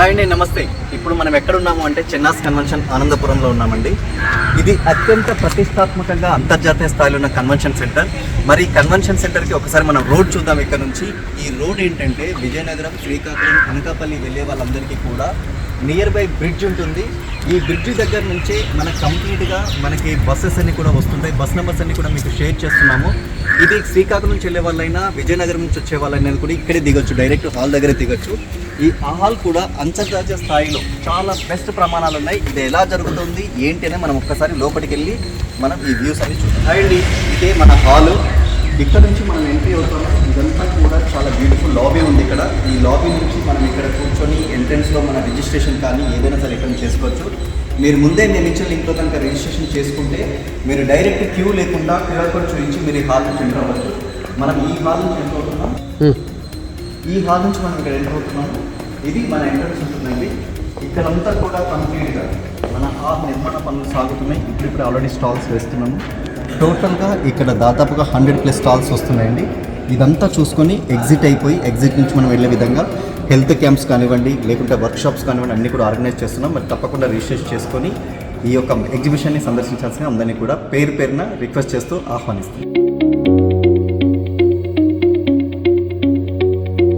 Hi అండి నమస్తే. ఇప్పుడు మనం ఎక్కడున్నాము అంటే చెన్నాస్ కన్వెన్షన్ ఆనందపురంలో ఉన్నామండి. ఇది అత్యంత ప్రతిష్టాత్మకంగా అంతర్జాతీయ స్థాయిలో ఉన్న కన్వెన్షన్ సెంటర్. మరి ఈ కన్వెన్షన్ సెంటర్కి ఒకసారి మనం రోడ్ చూద్దాం ఇక్కడ నుంచి. ఈ రోడ్ ఏంటంటే విజయనగరం శ్రీకాకుళం అనకాపల్లి వెళ్ళే వాళ్ళందరికీ కూడా నియర్ బై బ్రిడ్జ్ ఉంటుంది. ఈ బ్రిడ్జ్ దగ్గర నుంచే మనకు కంప్లీట్గా మనకి బస్సెస్ అన్ని కూడా వస్తుంటాయి. బస్ నెంబర్స్ అన్ని కూడా మీకు షేర్ చేస్తున్నాము. ఇది శ్రీకాకుళం నుంచి వెళ్ళే వాళ్ళైనా విజయనగరం నుంచి వచ్చే వాళ్ళైనా కూడా ఇక్కడే దిగొచ్చు. డైరెక్ట్ హాల్ దగ్గరే దిగొచ్చు. ఈ హాల్ కూడా అంతర్జాతీయ స్థాయిలో చాలా బెస్ట్ ప్రమాణాలు ఉన్నాయి ఇది ఎలా జరుగుతుంది? ఏంటి అని మనం ఒక్కసారి లోపలికి వెళ్ళి మనం ఈ వ్యూస్ అన్ని చూద్దాం. అండి ఇదే మన హాల్. ఇక్కడ నుంచి మనం ఎంట్రీ అవుతాం ఇదంతా కూడా చాలా బ్యూటిఫుల్ లాబీ ఉంది ఇక్కడ. ఈ లాబీ నుంచి మనం ఇక్కడ కూర్చొని ఎంట్రెన్స్లో మన రిజిస్ట్రేషన్ కానీ ఏదైనా సరే ఇక్కడ చేసుకోవచ్చు. మీరు ముందే నేను ఇచ్చిన లింక్లో కనుక రిజిస్ట్రేషన్ చేసుకుంటే మీరు డైరెక్ట్ క్యూ లేకుండా క్యూఆర్ కోడ్ చూపించి మీరు ఈ హాల్ నుంచి ఎంటర్ అవ్వచ్చు. మనం ఈ హాల్ నుంచి ఎంటర్ అవుతున్నాం? Hmm. ఈ హాల్ నుంచి మనం ఇక్కడ ఎంటర్ అవుతున్నాము ఇది మన ఎంట్రన్స్ ఉంటుందండి. ఇక్కడంతా కూడా కంప్లీట్గా మన హాల్ నిర్మాణ పనులు సాగుతున్నాయి. ఇప్పుడు ఆల్రెడీ స్టాల్స్ వేస్తున్నాము. టోటల్గా ఇక్కడ దాదాపుగా హండ్రెడ్ ప్లస్ స్టాల్స్ వస్తున్నాయండి. ఇదంతా చూసుకొని ఎగ్జిట్ అయిపోయి ఎగ్జిట్ నుంచి మనం వెళ్ళే విధంగా హెల్త్ క్యాంప్స్ కానివ్వండి లేకుంటే వర్క్షాప్స్ కానివ్వండి అన్నీ కూడా ఆర్గనైజ్ చేస్తున్నాం. మరి తప్పకుండా రిజిస్టర్ చేసుకొని ఈ యొక్క ఎగ్జిబిషన్ని సందర్శించాల్సిన అందరినీ కూడా పేరు పేరున రిక్వెస్ట్ చేస్తూ ఆహ్వానిస్తాం